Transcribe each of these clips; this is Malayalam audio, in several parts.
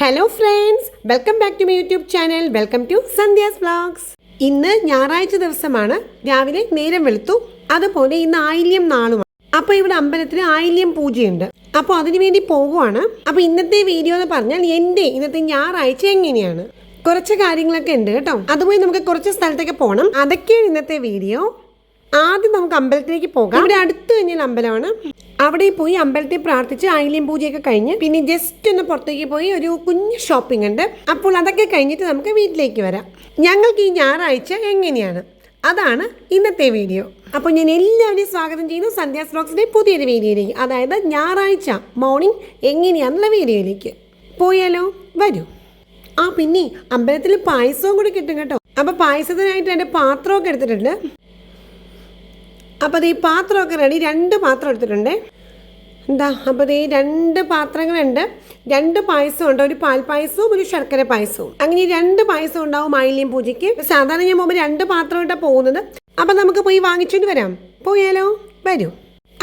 Hello friends welcome back to my YouTube channel welcome to Sandhya's vlogs ഇന്ന് ഞായറാഴ്ച ദിവസമാണ്. രാവിലെ നേരം വെളുത്തു. അതുപോലെ ഇന്ന് ആയില്യം നാളുമാണ്. അപ്പോൾ ഇവിടെ അമ്പലത്തിൽ ആയില്യം പൂജയുണ്ട്. അപ്പോൾ അതിനു വേണ്ടി പോകുവാണ് അപ്പോൾ ഇന്നത്തെ വീഡിയോ എന്ന് പറഞ്ഞാൽ എന്റെ ഇന്നത്തെ ഞായറാഴ്ച എങ്ങനെയാണ്? കുറച്ച് കാര്യങ്ങളൊക്കെ ഉണ്ട് കേട്ടോ. അതുപോലെ നമുക്ക് കുറച്ച് സ്ഥലത്തേക്ക് പോകണം അതൊക്കെയാണ് ഇന്നത്തെ വീഡിയോ ആദ്യം നമുക്ക് അമ്പലത്തിലേക്ക് പോകാം. ഇവിടെ അടുത്ത് കഴിഞ്ഞാൽ അമ്പലമാണ്. അവിടെ പോയി അമ്പലത്തിൽ പ്രാർത്ഥിച്ച് ആയില്യം പൂജയൊക്കെ കഴിഞ്ഞ് പിന്നെ ജസ്റ്റ് ഒന്ന് പുറത്തേക്ക് പോയി ഒരു കുഞ്ഞ് ഷോപ്പിംഗ് ഉണ്ട്. അപ്പോൾ അതൊക്കെ കഴിഞ്ഞിട്ട് നമുക്ക് വീട്ടിലേക്ക് വരാം. ഞങ്ങൾക്ക് ഈ ഞായറാഴ്ച എങ്ങനെയാണ്? അതാണ് ഇന്നത്തെ വീഡിയോ. അപ്പോൾ ഞാൻ എല്ലാവരെയും സ്വാഗതം ചെയ്യുന്നു സന്ധ്യാസ് സ്ലോക്സിന്റെ പുതിയൊരു വീഡിയോയിലേക്ക്. അതായത് ഞായറാഴ്ച മോർണിംഗ് എങ്ങനെയാണെന്നുള്ള വീഡിയോയിലേക്ക്. പോയാലോ? വരൂ. ആ പിന്നെ അമ്പലത്തിൽ പായസവും കൂടി കിട്ടും കേട്ടോ. അപ്പോൾ പായസത്തിനായിട്ട് എന്റെ പാത്രമൊക്കെ എടുത്തിട്ടുണ്ട്. അപ്പോൾ ഈ പാത്രമൊക്കെ റെഡി രണ്ട് പാത്രം എടുത്തിട്ടുണ്ട്. എന്താ? അപ്പോൾ ഈ രണ്ട് പാത്രങ്ങളുണ്ട്. രണ്ട് പായസം ഉണ്ട്. ഒരു പാൽ പായസവും ഒരു ശർക്കര പായസവും. അങ്ങനെ രണ്ട് പായസം ഉണ്ടാവും മാലിന്യം പൂജയ്ക്ക്. സാധാരണ ഞാൻ പോകുമ്പോൾ രണ്ട് പാത്രം ഇട്ടാണ് പോകുന്നത്. അപ്പം നമുക്ക് പോയി വാങ്ങിച്ചുകൊണ്ട് വരാം. പോയാലോ? വരൂ.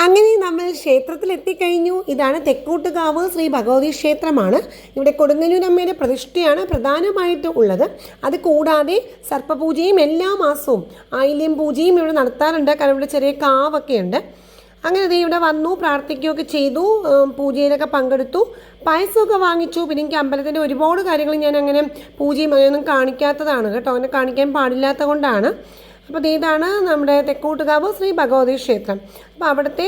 അങ്ങനെ നമ്മൾ ക്ഷേത്രത്തിൽ എത്തിക്കഴിഞ്ഞു ഇതാണ് തെക്കോട്ടുകാവ് ശ്രീ ഭഗവതി ക്ഷേത്രമാണ്. ഇവിടെ കൊടുങ്ങല്ലൂരമ്മയുടെ പ്രതിഷ്ഠയാണ് പ്രധാനമായിട്ട് ഉള്ളത്. അത് കൂടാതെ സർപ്പപൂജയും എല്ലാ മാസവും ആയില്യം പൂജയും ഇവിടെ നടത്താറുണ്ട്. കാരണം ഇവിടെ ചെറിയ കാവൊക്കെ ഉണ്ട്. അങ്ങനെ ദേ ഇവിടെ വന്നു പ്രാർത്ഥിക്കുകയൊക്കെ ചെയ്തു പൂജയിലൊക്കെ പങ്കെടുത്തു പായസമൊക്കെ വാങ്ങിച്ചു. പിന്നെ എനിക്ക് അമ്പലത്തിന്റെ ഒരുപാട് കാര്യങ്ങൾ ഞാൻ അങ്ങനെ പൂജയും അങ്ങനെയൊന്നും കാണിക്കാത്തതാണ് കേട്ടോ. അങ്ങനെ കാണിക്കാൻ പാടില്ലാത്ത കൊണ്ടാണ് അപ്പോൾ ഇതാണ് നമ്മുടെ തെക്കോട്ടുകാവ് ശ്രീ ഭഗവതി ക്ഷേത്രം. അപ്പോൾ അവിടുത്തെ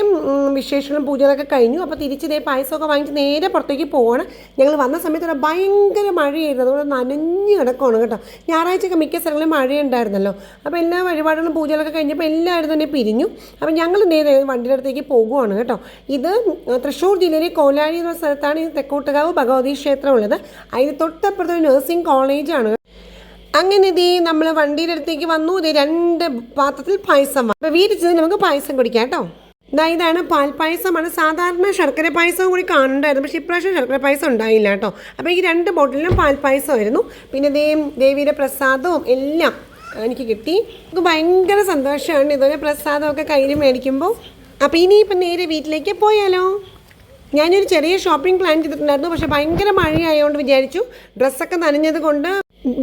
വിശേഷങ്ങളും പൂജകളൊക്കെ കഴിഞ്ഞു. അപ്പോൾ തിരിച്ച് ദേ പായസമൊക്കെ വാങ്ങിച്ച് നേരെ പുറത്തേക്ക് പോവാണ്. ഞങ്ങൾ വന്ന സമയത്ത് ഭയങ്കര മഴയായിരുന്നു. അതുകൊണ്ട് നനഞ്ഞ് കിടക്കുകയാണ് കേട്ടോ. ഞായറാഴ്ചയൊക്കെ മിക്ക സ്ഥലങ്ങളിലും മഴയുണ്ടായിരുന്നല്ലോ. അപ്പോൾ എല്ലാ വഴിപാടുകളും പൂജകളൊക്കെ കഴിഞ്ഞപ്പോൾ എല്ലാവരും തന്നെ പിരിഞ്ഞു. അപ്പോൾ ഞങ്ങൾ നേരെ വണ്ടിയുടെ അടുത്തേക്ക് പോകുവാണ് കേട്ടോ. ഇത് തൃശ്ശൂർ ജില്ലയിലെ കോലാഴി എന്ന സ്ഥലത്താണ് ഈ തെക്കോട്ടുകാവ് ഭഗവതി ക്ഷേത്രം ഉള്ളത് അതിന് തൊട്ടപ്പുറത്ത് ഒരു നഴ്സിംഗ് കോളേജാണ് അങ്ങനെ ഇതേ നമ്മൾ വണ്ടിയുടെ അടുത്തേക്ക് വന്നു. ഇതേ രണ്ട് പാത്രത്തിൽ പായസം അപ്പോൾ വീട്ടിൽ നമുക്ക് പായസം കുടിക്കാം കേട്ടോ. ഇതാ ഇതാണ് പാൽപ്പായസമാണ് സാധാരണ ശർക്കര പായസവും കൂടി കാണണ്ടായിരുന്നു. പക്ഷേ ഇപ്രാവശ്യം ശർക്കര പായസം ഉണ്ടായില്ല കേട്ടോ. അപ്പോൾ ഈ രണ്ട് ബോട്ടിലും പാൽപ്പായസമായിരുന്നു പിന്നെ ദേ ദേവിയുടെ പ്രസാദവും എല്ലാം എനിക്ക് കിട്ടി. നമുക്ക് ഭയങ്കര സന്തോഷമാണ് ഇതുപോലെ പ്രസാദമൊക്കെ കയ്യിൽ മേടിക്കുമ്പോൾ അപ്പോൾ ഇനിയിപ്പം നേരെ വീട്ടിലേക്ക് പോയാലോ? ഞാനൊരു ചെറിയ ഷോപ്പിംഗ് പ്ലാൻ ചെയ്തിട്ടുണ്ടായിരുന്നു. പക്ഷേ ഭയങ്കര മഴയായതുകൊണ്ട് വിചാരിച്ചു ഡ്രസ്സൊക്കെ നനഞ്ഞത് കൊണ്ട്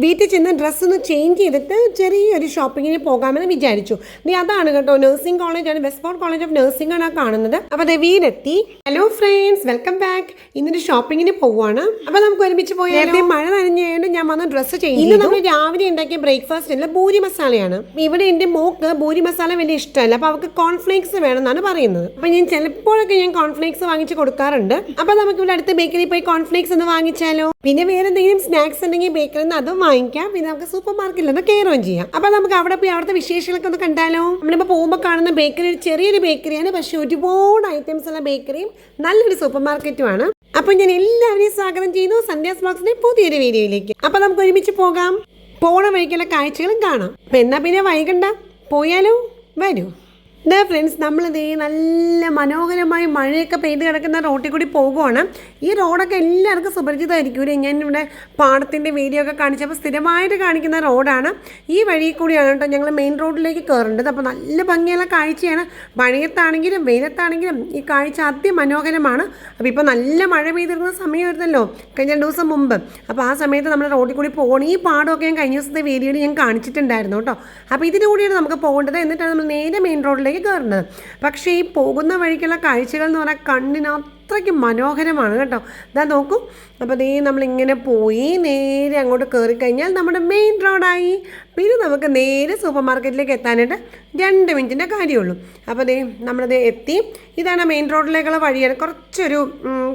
വീട്ടിൽ ചെന്ന് ഡ്രസ്സ് ഒന്ന് ചേഞ്ച് ചെയ്തിട്ട് ചെറിയൊരു ഷോപ്പിങ്ങിന് പോകാമെന്ന് വിചാരിച്ചു. നീ അതാണ് കേട്ടോ നഴ്സിംഗ് കോളേജാണ് ബോർഡ് കോളേജ് ഓഫ് നഴ്സിംഗ് ആണ് ആ കാണുന്നത്. അപ്പോൾ അതെ വീടെത്തി. ഹലോ ഫ്രണ്ട്സ് വെൽക്കം ബാക്ക് ഇന്നൊരു ഷോപ്പിങ്ങിന് പോവുകയാണ് അപ്പോൾ നമുക്ക് ഒരുമിച്ച് പോയി നേരത്തെ മഴ നനഞ്ഞുകൊണ്ട് ഞാൻ വന്ന് ഡ്രസ്സ് ചെയ്യും ഇന്ന് നമ്മൾ രാവിലെ ഉണ്ടാക്കിയ ബ്രേക്ക്ഫാസ്റ്റ് അല്ല ഭൂരി മസാലയാണ്. ഇവിടെ എന്റെ മോക്ക് ഭൂരി മസാല വലിയ ഇഷ്ടമല്ല. അപ്പോൾ അവൾക്ക് കോൺഫ്ലേക്സ് വേണമെന്നാണ് പറയുന്നത്. അപ്പോൾ ഞാൻ ചിലപ്പോഴൊക്കെ ഞാൻ കോൺഫ്ലേക്സ് വാങ്ങിച്ച് കൊടുക്കാറുണ്ട്. അപ്പോൾ നമുക്ക് ഇവിടെ അടുത്ത് ബേക്കറി പോയി കോൺഫ്ലേക്സ് ഒന്ന് വാങ്ങിച്ചാലോ? പിന്നെ വേറെ എന്തെങ്കിലും സ്നാക്സ് ഉണ്ടെങ്കിൽ ബേക്കറിയിൽ നിന്ന് അതും വാങ്ങിക്കാം. പിന്നെ നമുക്ക് സൂപ്പർ മാർക്കറ്റിൽ നിന്ന് കയറുകയും ചെയ്യാം. അപ്പോൾ നമുക്ക് അവിടെ പോയി അവിടുത്തെ വിശേഷങ്ങളൊക്കെ ഒന്ന് കണ്ടാലോ? നമ്മളിപ്പോൾ പോകുമ്പോൾ കാണുന്ന ബേക്കറി ഒരു ചെറിയൊരു ബേക്കറിയാണ് പക്ഷേ ഒരുപാട് ഐറ്റംസ് ഉള്ള ബേക്കറിയും നല്ലൊരു സൂപ്പർ മാർക്കറ്റുമാണ് അപ്പോൾ ഞാൻ എല്ലാവരെയും സ്വാഗതം ചെയ്യുന്നു സന്ധ്യാസ് ബ്ലോഗ്സിന്റെ പുതിയൊരു വീഡിയോയിലേക്ക് അപ്പോൾ നമുക്ക് ഒരുമിച്ച് പോകാം. പോണ വഴിക്കുള്ള കാഴ്ചകളും കാണാം. എന്നാ പിന്നെ വൈകണ്ട? പോയാലോ? വരൂ. ഇതാ ഫ്രണ്ട്സ് നമ്മളിതേ നല്ല മനോഹരമായി മഴയൊക്കെ പെയ്ത് കിടക്കുന്ന റോട്ടിൽ കൂടി പോകുവാണ്. ഈ റോഡൊക്കെ എല്ലാവർക്കും സുപരിചിതമായിരിക്കും. ഞാൻ ഇവിടെ പാടത്തിന്റെ വീഡിയോ ഒക്കെ കാണിച്ചപ്പോൾ സ്ഥിരമായിട്ട് കാണിക്കുന്ന റോഡാണ്. ഈ വഴി കൂടിയാണ് കേട്ടോ ഞങ്ങൾ മെയിൻ റോഡിലേക്ക് കയറേണ്ടത്. അപ്പോൾ നല്ല ഭംഗിയുള്ള കാഴ്ചയാണ്. മഴയത്താണെങ്കിലും വെയിലത്താണെങ്കിലും ഈ കാഴ്ച അതിമനോഹരമാണ്. അപ്പോൾ ഇപ്പോൾ നല്ല മഴ പെയ്തിരുന്ന സമയമായിരുന്നല്ലോ കഴിഞ്ഞ രണ്ട് ദിവസം മുമ്പ്. അപ്പോൾ ആ സമയത്ത് നമ്മൾ റോഡിൽ കൂടി പോകണം ഈ പാടമൊക്കെ ഞാൻ കഴിഞ്ഞ ദിവസത്തെ വീഡിയോയിൽ ഞാൻ കാണിച്ചിട്ടുണ്ടായിരുന്നു കേട്ടോ. അപ്പോൾ ഇതിന് കൂടിയാണ് നമുക്ക് പോകേണ്ടത്. എന്നിട്ടാണ് നമ്മൾ നേരെ മെയിൻ റോഡിലേക്ക് കയറുന്നത് പക്ഷേ ഈ പോകുന്ന വഴിക്കുള്ള കാഴ്ചകൾ എന്ന് പറഞ്ഞാൽ കണ്ണിന് അത്രയ്ക്ക് മനോഹരമാണ് കേട്ടോ. ഇതാ നോക്കൂ. അപ്പോൾ ദേ നമ്മളിങ്ങനെ പോയി നേരെ അങ്ങോട്ട് കയറി കഴിഞ്ഞാൽ നമ്മുടെ മെയിൻ റോഡായി. പിന്നെ നമുക്ക് നേരെ സൂപ്പർ മാർക്കറ്റിലേക്ക് എത്താനായിട്ട് രണ്ട് മിനിറ്റിന്റെ കാര്യമുള്ളൂ. അപ്പോൾ ദേ നമ്മളത് എത്തി. ഇതാണ് മെയിൻ റോഡിലേക്കുള്ള വഴിയാണ്. കുറച്ചൊരു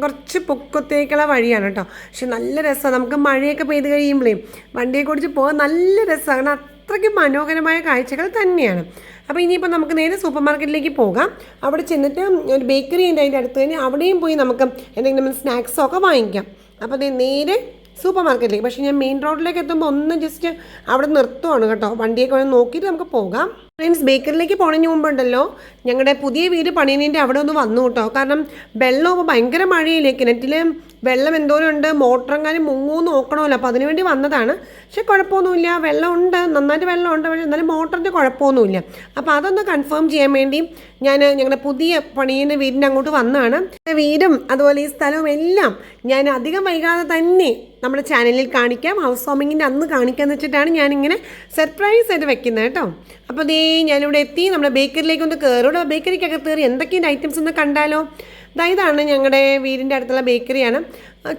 കുറച്ച് പൊക്കത്തേക്കുള്ള വഴിയാണ് കേട്ടോ. പക്ഷെ നല്ല രസമാണ് നമുക്ക് മഴയൊക്കെ പെയ്ത് കഴിയുമ്പോഴേ വണ്ടിയെ കുറിച്ച് പോകാൻ നല്ല രസമാണ് കാരണം അത്രയ്ക്ക് മനോഹരമായ കാഴ്ചകൾ തന്നെയാണ്. അപ്പോൾ ഇനിയിപ്പോൾ നമുക്ക് നേരെ സൂപ്പർ മാർക്കറ്റിലേക്ക് പോകാം. അവിടെ ചെന്നിട്ട് ഒരു ബേക്കറി ഉണ്ട് അതിന്റെ അടുത്ത് തന്നെ. അവിടെയും പോയി നമുക്ക് എന്തെങ്കിലും സ്നാക്സോ ഒക്കെ വാങ്ങിക്കാം. അപ്പോൾ നേരെ സൂപ്പർ മാർക്കറ്റിലേക്ക്. പക്ഷേ ഞാൻ മെയിൻ റോഡിലേക്ക് എത്തുമ്പോൾ ഒന്ന് ജസ്റ്റ് അവിടെ നിർത്തുവാണ് കേട്ടോ. വണ്ടിയൊക്കെ ഒന്ന് നോക്കിയിട്ട് നമുക്ക് പോകാം. ഫ്രണ്ട്സ് ബേക്കറിലേക്ക് പോണതിന് മുമ്പുണ്ടല്ലോ ഞങ്ങളുടെ പുതിയ വീട് പണിയുന്നതിന്റെ അവിടെ ഒന്ന് വന്നു കേട്ടോ. കാരണം വെള്ളം ഭയങ്കര മഴയില്ലേ. കിണറ്റിൽ വെള്ളം എന്തോരം ഉണ്ട് മോട്ടറെങ്ങാനും മുങ്ങൂന്ന് നോക്കണമല്ലോ. അപ്പോൾ അതിനുവേണ്ടി വന്നതാണ്. പക്ഷെ കുഴപ്പമൊന്നുമില്ല. വെള്ളമുണ്ട്. നന്നായിട്ട് വെള്ളമുണ്ട്. പക്ഷേ എന്നാലും മോട്ടറിന്റെ കുഴപ്പമൊന്നുമില്ല. അപ്പോൾ അതൊന്ന് കൺഫേം ചെയ്യാൻ വേണ്ടി ഞാൻ ഞങ്ങളുടെ പുതിയ പണിയുന്ന വീടിന്റെ അങ്ങോട്ട് വന്നതാണ് വീടും അതുപോലെ ഈ സ്ഥലവും എല്ലാം ഞാൻ അധികം വൈകാതെ തന്നെ നമ്മുടെ ചാനലിൽ കാണിക്കാം. ഹൗസ് വാമിങ്ങിന്റെ അന്ന് കാണിക്കാമെന്ന് വെച്ചിട്ടാണ് ഞാനിങ്ങനെ സർപ്രൈസ് ആയിട്ട് വെക്കുന്നത് കേട്ടോ. അപ്പോൾ ദേ ഞാനിവിടെ എത്തി. നമ്മുടെ ബേക്കറിയിലേക്ക് ഒന്ന് കയറും ബേക്കറിക്കകത്ത് കയറി എന്തൊക്കെയുണ്ട് ഐറ്റംസ് ഒന്ന് കണ്ടാലോ? ഇതാണ് ഞങ്ങളുടെ വീടിന്റെ അടുത്തുള്ള ബേക്കറിയാണ്.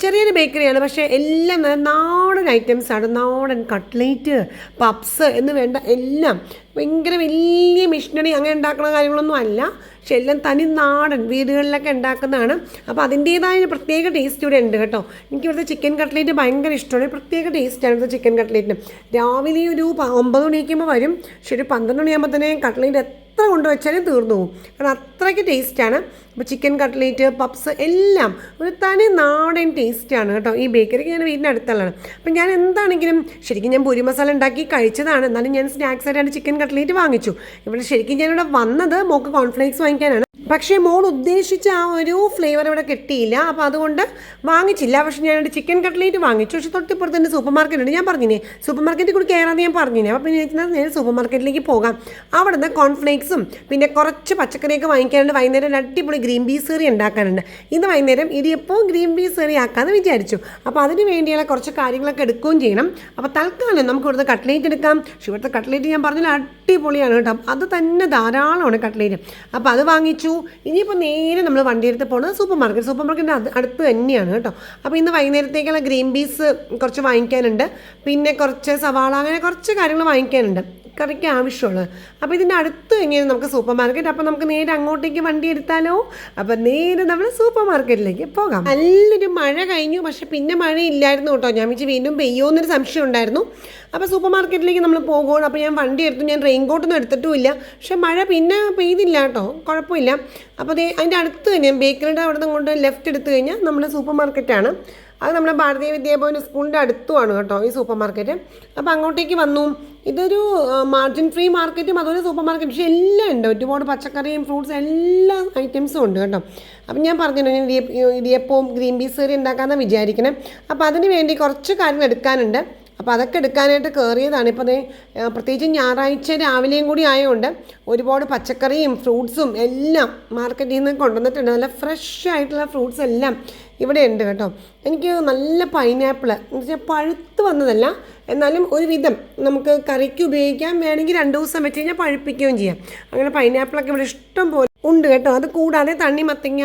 ചെറിയൊരു ബേക്കറിയാണ്. പക്ഷേ എല്ലാം നാടൻ ഐറ്റംസാണ്. നാടൻ കട്ട്ലേറ്റ് പപ്സ് എന്ന് വേണ്ട എല്ലാം. ഭയങ്കര വലിയ മിഷനറി അങ്ങനെ ഉണ്ടാക്കുന്ന കാര്യങ്ങളൊന്നും അല്ല. പക്ഷെ എല്ലാം തനി നാടൻ വീടുകളിലൊക്കെ ഉണ്ടാക്കുന്നതാണ്. അപ്പോൾ അതിന്റേതായ പ്രത്യേക ടേസ്റ്റ് ഇവിടെ ഉണ്ട് കേട്ടോ. എനിക്ക് ഇവിടുത്തെ ചിക്കൻ കട്ട്ലേറ്റ് ഭയങ്കര ഇഷ്ടമാണ്. പ്രത്യേക ടേസ്റ്റാണ് ഇവിടുത്തെ ചിക്കൻ കട്ട്ലേറ്റിന്. രാവിലെ ഒരു ഒമ്പത് മണിയാകുമ്പോൾ വരും. പക്ഷെ ഒരു പന്ത്രണ്ട് മണിയാകുമ്പോൾ തന്നെ കട്ട്ലേറ്റ് എത്ര കൊണ്ടുവച്ചാലും തീർന്നു പോകും. കാരണം അത്രയ്ക്ക് ടേസ്റ്റാണ് അപ്പോൾ ചിക്കൻ കട്ട്ലേറ്റ് പപ്സ് എല്ലാം ഒരു തനി നാടൻ ടേസ്റ്റാണ് കേട്ടോ. ഈ ബേക്കറിക്ക് ഞാൻ വീടിന്റെ അടുത്തുള്ളതാണ്. അപ്പം ഞാൻ എന്താണെങ്കിലും ശരിക്കും ഞാൻ പൂരി മസാല ഉണ്ടാക്കി കഴിച്ചതാണ്. എന്നാലും ഞാൻ സ്നാക്സ് ആയിട്ടാണ് ചിക്കൻ കട്ട്ലേറ്റ് വാങ്ങിച്ചു. ഇവിടെ ശരിക്കും ഞാനിവിടെ വന്നത് മോക്ക് കോൺഫ്ലേക്സ് വാങ്ങിക്കാനാണ്. പക്ഷേ മോൾ ഉദ്ദേശിച്ച ആ ഒരു ഫ്ലേവർ ഇവിടെ കിട്ടിയില്ല. അപ്പോൾ അതുകൊണ്ട് വാങ്ങിച്ചില്ല. പക്ഷേ ഞാൻ ഞാനൊരു ചിക്കൻ കട്ട്ലേറ്റ് വാങ്ങിച്ചു. പക്ഷേ തൊട്ടിപ്പുറത്ത് തന്നെ സൂപ്പർ മാർക്കറ്റ് ഉണ്ട്. ഞാൻ പറഞ്ഞില്ലേ സൂപ്പർ മാർക്കറ്റിൽ കൂടി കയറാതെ ഞാൻ പറഞ്ഞില്ലേ. അപ്പോൾ പിന്നെ ഞാൻ നേരെ സൂപ്പർ മാർക്കറ്റിലേക്ക് പോകാം. അവിടെ നിന്ന് കോൺഫ്ലേക്സും പിന്നെ കുറച്ച് പച്ചക്കറിയൊക്കെ വാങ്ങിക്കാനുണ്ട്. വൈകുന്നേരം ഒരു അടിപൊളി ഗ്രീൻ പീസ് കറി ഉണ്ടാക്കാനുണ്ട്. ഇന്ന് വൈകുന്നേരം ഇടിയപ്പോൾ ഗ്രീൻ പീസ് കറി ആക്കാമെന്ന് വിചാരിച്ചു. അപ്പോൾ അതിന് വേണ്ടിയുള്ള കുറച്ച് കാര്യങ്ങളൊക്കെ എടുക്കുകയും ചെയ്യണം. അപ്പോൾ തൽക്കാലം നമുക്ക് ഇവിടുത്തെ കട്ട്ലേറ്റ് എടുക്കാം. പക്ഷേ ഇവിടുത്തെ കട്ട്ലേറ്റ് ഞാൻ പറഞ്ഞാൽ അടിപൊളിയാണ് കേട്ടോ. അത് തന്നെ ധാരാളമാണ് കട്ട്ലേറ്റ് അപ്പോൾ അത് വാങ്ങിച്ചു. ഇനിയിപ്പോൾ നേരെ നമ്മൾ വണ്ടി എടുത്ത് പോകുന്നത് സൂപ്പർ മാർക്കറ്റ് സൂപ്പർ മാർക്കറ്റിന്റെ അത് അടുത്ത് തന്നെയാണ് കേട്ടോ. അപ്പോൾ ഇന്ന് വൈകുന്നേരത്തേക്കുള്ള ഗ്രീൻ പീസ് കുറച്ച് വാങ്ങിക്കാനുണ്ട്. പിന്നെ കുറച്ച് സവാള അങ്ങനെ കുറച്ച് കാര്യങ്ങൾ വാങ്ങിക്കാനുണ്ട്. കറിക്ക് ആവശ്യമുള്ളത്. അപ്പോൾ ഇതിന്റെ അടുത്ത് എങ്ങനെയാണ് നമുക്ക് സൂപ്പർ മാർക്കറ്റ്? അപ്പോൾ നമുക്ക് നേരെ അങ്ങോട്ടേക്ക് വണ്ടി എടുത്താലോ? അപ്പോൾ നേരെ നമ്മൾ സൂപ്പർ മാർക്കറ്റിലേക്ക് പോകാം. നല്ലൊരു മഴ കഴിഞ്ഞു. പക്ഷെ പിന്നെ മഴ ഇല്ലായിരുന്നു കേട്ടോ. ഞാൻ വെച്ച് വീണ്ടും പെയ്യോന്നൊരു സംശയം ഉണ്ടായിരുന്നു. അപ്പോൾ സൂപ്പർ മാർക്കറ്റിലേക്ക് നമ്മൾ പോകുകയാണ് അപ്പോൾ ഞാൻ വണ്ടി എടുത്തു. ഞാൻ റെയിൻ കോട്ടൊന്നും എടുത്തിട്ടുമില്ല. പക്ഷെ മഴ പിന്നെ പെയ്തില്ല കേട്ടോ. കുഴപ്പമില്ല. അപ്പോൾ അതിന്റെ അടുത്ത് തന്നെ ബേക്കറിയുടെ അവിടെ നിന്ന് കൊണ്ട് ലെഫ്റ്റ് എടുത്തു കഴിഞ്ഞാൽ നമ്മുടെ സൂപ്പർ മാർക്കറ്റാണ്. അത് നമ്മുടെ ഭാരതീയ വിദ്യാഭവന സ്കൂളിന്റെ അടുത്തുമാണ് കേട്ടോ ഈ സൂപ്പർ മാർക്കറ്റ് അപ്പോൾ അങ്ങോട്ടേക്ക് വന്നു. ഇതൊരു മാർജിൻ ഫ്രീ മാർക്കറ്റും അതുപോലെ സൂപ്പർ മാർക്കറ്റ് പക്ഷേ എല്ലാം ഉണ്ട്. ഒരുപാട് പച്ചക്കറിയും ഫ്രൂട്ട്സും എല്ലാ ഐറ്റംസും ഉണ്ട് കേട്ടോ. അപ്പം ഞാൻ പറഞ്ഞു ഞാൻ ഇടിയപ്പ ഇടിയപ്പവും ഗ്രീൻ പീസ് കറി ഉണ്ടാക്കാമെന്നാണ് വിചാരിക്കണേ. അപ്പോൾ അതിന് വേണ്ടി കുറച്ച് കാര്യങ്ങൾ എടുക്കാനുണ്ട്. അപ്പോൾ അതൊക്കെ എടുക്കാനായിട്ട് കയറിയതാണ്. ഇപ്പോൾ അതേ പ്രത്യേകിച്ച് ഞായറാഴ്ച രാവിലെയും കൂടി ആയതുകൊണ്ട് ഒരുപാട് പച്ചക്കറിയും ഫ്രൂട്ട്സും എല്ലാം മാർക്കറ്റിൽ നിന്ന് കൊണ്ടുവന്നിട്ടുണ്ട്. നല്ല ഫ്രഷ് ആയിട്ടുള്ള ഫ്രൂട്ട്സ് എല്ലാം ഇവിടെ ഉണ്ട് കേട്ടോ. എനിക്ക് നല്ല പൈനാപ്പിൾ എന്ന് വെച്ചാൽ പഴുത്ത് വന്നതല്ല. എന്നാലും ഒരുവിധം നമുക്ക് കറിക്ക് ഉപയോഗിക്കാം. വേണമെങ്കിൽ രണ്ട് ദിവസം വെച്ച് കഴിഞ്ഞാൽ പഴുപ്പിക്കുകയും ചെയ്യാം. അങ്ങനെ പൈനാപ്പിളൊക്കെ ഇവിടെ ഇഷ്ടം പോലെ ഉണ്ട് കേട്ടോ. അത് കൂടാതെ തണ്ണിമത്തങ്ങ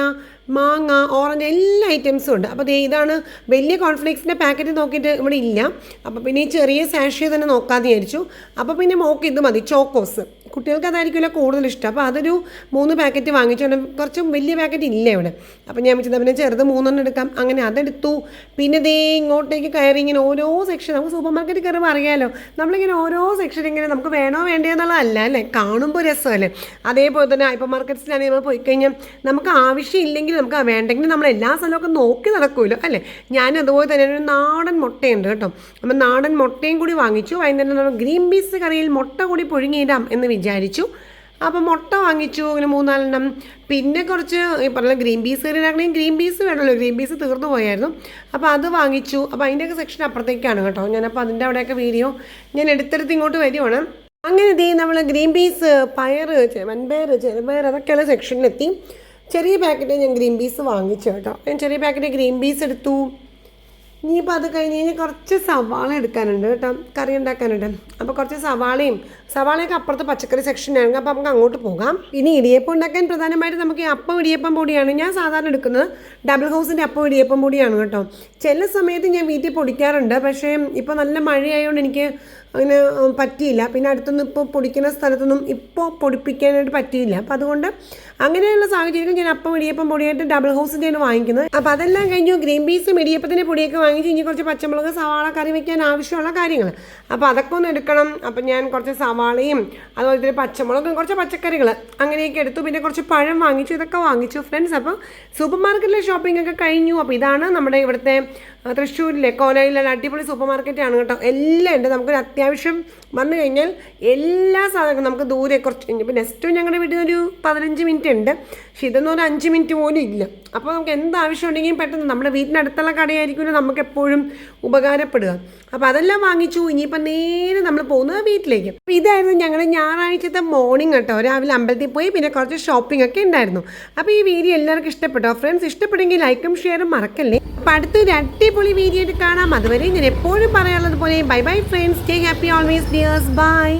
മാങ്ങ ഓറഞ്ച് എല്ലാ ഐറ്റംസും ഉണ്ട്. അപ്പോൾ ദേ ഇതാണ് വലിയ കോൺഫ്ലേക്സിന്റെ പാക്കറ്റ് നോക്കിയിട്ട് ഇവിടെ ഇല്ല. അപ്പോൾ പിന്നെ ഈ ചെറിയ സാഷേ തന്നെ നോക്കാമെന്ന് വിചാരിച്ചു. അപ്പോൾ പിന്നെ മോക്ക് ഇത് മതി ചോക്കോസ് കുട്ടികൾക്ക് അതായിരിക്കുമല്ലോ കൂടുതൽ ഇഷ്ടം. അപ്പോൾ അതൊരു മൂന്ന് പാക്കറ്റ് വാങ്ങിച്ചുകൊണ്ട് കുറച്ച് വലിയ പാക്കറ്റ് ഇല്ല ഇവിടെ. അപ്പോൾ ഞാൻ വെച്ചത് പിന്നെ ചെറുത് മൂന്നെണ്ണം എടുക്കാം. അങ്ങനെ അതെടുത്തു. പിന്നെ ദേ ഇങ്ങോട്ടേക്ക് കയറി ഇങ്ങനെ ഓരോ സെക്ഷൻ നമുക്ക് സൂപ്പർ മാർക്കറ്റിൽ കയറുമ്പോൾ അറിയാമല്ലോ നമ്മളിങ്ങനെ ഓരോ സെക്ഷൻ ഇങ്ങനെ നമുക്ക് വേണോ വേണ്ടയോ എന്നുള്ളതല്ല അല്ലേ? കാണുമ്പോൾ രസമല്ലേ? അതേപോലെ തന്നെ ഹൈപ്പർ മാർക്കറ്റ്സിലാണെങ്കിൽ നമ്മൾ പോയി കഴിഞ്ഞാൽ നമുക്ക് ആവശ്യമില്ലെങ്കിൽ നമുക്ക് വേണ്ടെങ്കിൽ നമ്മൾ എല്ലാ സ്ഥലമൊക്കെ നോക്കി നടക്കുമല്ലോ അല്ലേ? ഞാൻ അതുപോലെ തന്നെ ഒരു നാടൻ മുട്ടയുണ്ട് കേട്ടോ. അപ്പം നാടൻ മുട്ടയും കൂടി വാങ്ങിച്ചു. വൈകുന്നേരം നമ്മൾ ഗ്രീൻ പീസ് കറിയിൽ മുട്ട കൂടി പുഴുങ്ങിയിടാം എന്ന് വിചാരിച്ചു. അപ്പം മുട്ട വാങ്ങിച്ചു അങ്ങനെ മൂന്നാലെണ്ണം. പിന്നെ കുറച്ച് ഈ പറഞ്ഞ ഗ്രീൻ പീസ് കറിയിലാണെങ്കിൽ ഗ്രീൻ പീസ് വേണമല്ലോ. ഗ്രീൻ പീസ് തീർന്നു പോയായിരുന്നു. അപ്പോൾ അത് വാങ്ങിച്ചു. അപ്പോൾ അതിന്റെയൊക്കെ സെക്ഷൻ അപ്പുറത്തേക്കാണ് കേട്ടോ. ഞാനപ്പോൾ അതിന്റെ അവിടെയൊക്കെ വീഡിയോ ഞാൻ എടുത്തെടുത്ത് ഇങ്ങോട്ട് വരുവാണ്. അങ്ങനെ ഇതേ നമ്മൾ ഗ്രീൻ പീസ് പയർ വൻപയർ ചെറുപയർ അതൊക്കെയുള്ള സെക്ഷനിലെത്തി. ചെറിയ പാക്കറ്റ് ഞാൻ ഗ്രീൻ പീസ് വാങ്ങിച്ചു കേട്ടോ. ഞാൻ ചെറിയ പാക്കറ്റ് ഗ്രീൻ പീസ് എടുത്തു. ഇനിയിപ്പോൾ അത് കഴിഞ്ഞ് കഴിഞ്ഞാൽ കുറച്ച് സവാള എടുക്കാനുണ്ട് കേട്ടോ. കറി ഉണ്ടാക്കാനുണ്ട്. അപ്പോൾ കുറച്ച് സവാളയും സവാളയൊക്കെ അപ്പുറത്ത് പച്ചക്കറി സെക്ഷനാണെങ്കിൽ അപ്പോൾ നമുക്ക് അങ്ങോട്ട് പോകാം. ഇനി ഇടിയപ്പം ഉണ്ടാക്കാൻ പ്രധാനമായിട്ട് നമുക്ക് ഈ അപ്പം ഇടിയപ്പം പൊടിയാണ്. ഞാൻ സാധാരണ എടുക്കുന്നത് ഡബിൾ ഹൗസിന്റെ അപ്പം ഇടിയപ്പം പൊടിയാണ് കേട്ടോ. ചില സമയത്ത് ഞാൻ വീട്ടിൽ പൊടിക്കാറുണ്ട്. പക്ഷേ ഇപ്പോൾ നല്ല മഴയായതുകൊണ്ട് എനിക്ക് അങ്ങനെ പറ്റിയില്ല. പിന്നെ അടുത്തൊന്നും ഇപ്പോൾ പൊടിക്കുന്ന സ്ഥലത്തൊന്നും ഇപ്പോൾ പൊടിപ്പിക്കാനായിട്ട് പറ്റിയില്ല. അപ്പോൾ അതുകൊണ്ട് അങ്ങനെയുള്ള സാഹചര്യത്തിൽ ഞാൻ അപ്പം ഇടിയപ്പം പൊടിയായിട്ട് ഡബിൾ ഹൗസിന്റെയാണ് വാങ്ങിക്കുന്നത്. അപ്പോൾ അതെല്ലാം കഴിഞ്ഞു. ഗ്രീൻ പീസും ഇടിയപ്പത്തിന്റെ പൊടിയൊക്കെ വാങ്ങിച്ച് ഇനി കുറച്ച് പച്ചമുളക് സവാള കറി വയ്ക്കാൻ ആവശ്യമുള്ള കാര്യങ്ങൾ. അപ്പോൾ അതൊക്കെ ഒന്ന് എടുക്കണം. അപ്പം ഞാൻ കുറച്ച് സവാളയും അതുപോലെ തന്നെ പച്ചമുളകും കുറച്ച് പച്ചക്കറികൾ അങ്ങനെയൊക്കെ എടുത്തു. പിന്നെ കുറച്ച് പഴം വാങ്ങിച്ചു. ഇതൊക്കെ വാങ്ങിച്ചു ഫ്രണ്ട്സ് അപ്പോൾ സൂപ്പർ മാർക്കറ്റിലെ ഷോപ്പിംഗ് ഒക്കെ കഴിഞ്ഞു. അപ്പോൾ ഇതാണ് നമ്മുടെ ഇവിടുത്തെ തൃശ്ശൂരിലെ കോലയിലെ അടിപൊളി സൂപ്പർ മാർക്കറ്റാണ് കേട്ടോ. എല്ലാം ഉണ്ട്. നമുക്കൊരു അത്യാവശ്യം വന്നു കഴിഞ്ഞാൽ എല്ലാ സാധനങ്ങളും നമുക്ക് ദൂരെ കുറച്ച് ഇപ്പോൾ നെക്സ്റ്റ് ഞങ്ങളുടെ വീട്ടിൽ ഒരു പതിനഞ്ച് മിനിറ്റ് ഉണ്ട്. പക്ഷെ ഇതൊന്നും ഒരു അഞ്ച് മിനിറ്റ് പോലും ഇല്ല. അപ്പോൾ നമുക്ക് എന്ത് ആവശ്യം ഉണ്ടെങ്കിലും പെട്ടെന്ന് നമ്മുടെ വീട്ടിനടുത്തുള്ള കടയായിരിക്കുമല്ലോ നമുക്ക് എപ്പോഴും ഉപകാരപ്പെടുക. അപ്പോൾ അതെല്ലാം വാങ്ങിച്ചു. ഇനിയിപ്പോൾ നേരെ നമ്മൾ പോകുന്നത് വീട്ടിലേക്ക്. അപ്പോൾ ഇതായിരുന്നു ഞങ്ങളുടെ ഞായറാഴ്ചത്തെ മോർണിംഗ് കേട്ടോ. രാവിലെ അമ്പലത്തിൽ പോയി പിന്നെ കുറച്ച് ഷോപ്പിംഗ് ഒക്കെ ഉണ്ടായിരുന്നു. അപ്പോൾ ഈ വീഡിയോ എല്ലാവർക്കും ഇഷ്ടപ്പെട്ടോ? ഫ്രണ്ട്സ് ഇഷ്ടപ്പെടുമെങ്കിൽ ലൈക്കും ഷെയറും മറക്കല്ലേ? അപ്പോൾ അടുത്തൊരു അടിപൊളി വീഡിയോ കാണാം. അതുവരെ ഞാൻ എപ്പോഴും പറയാനുള്ളത് പോലെ bye bye friends stay happy always dears bye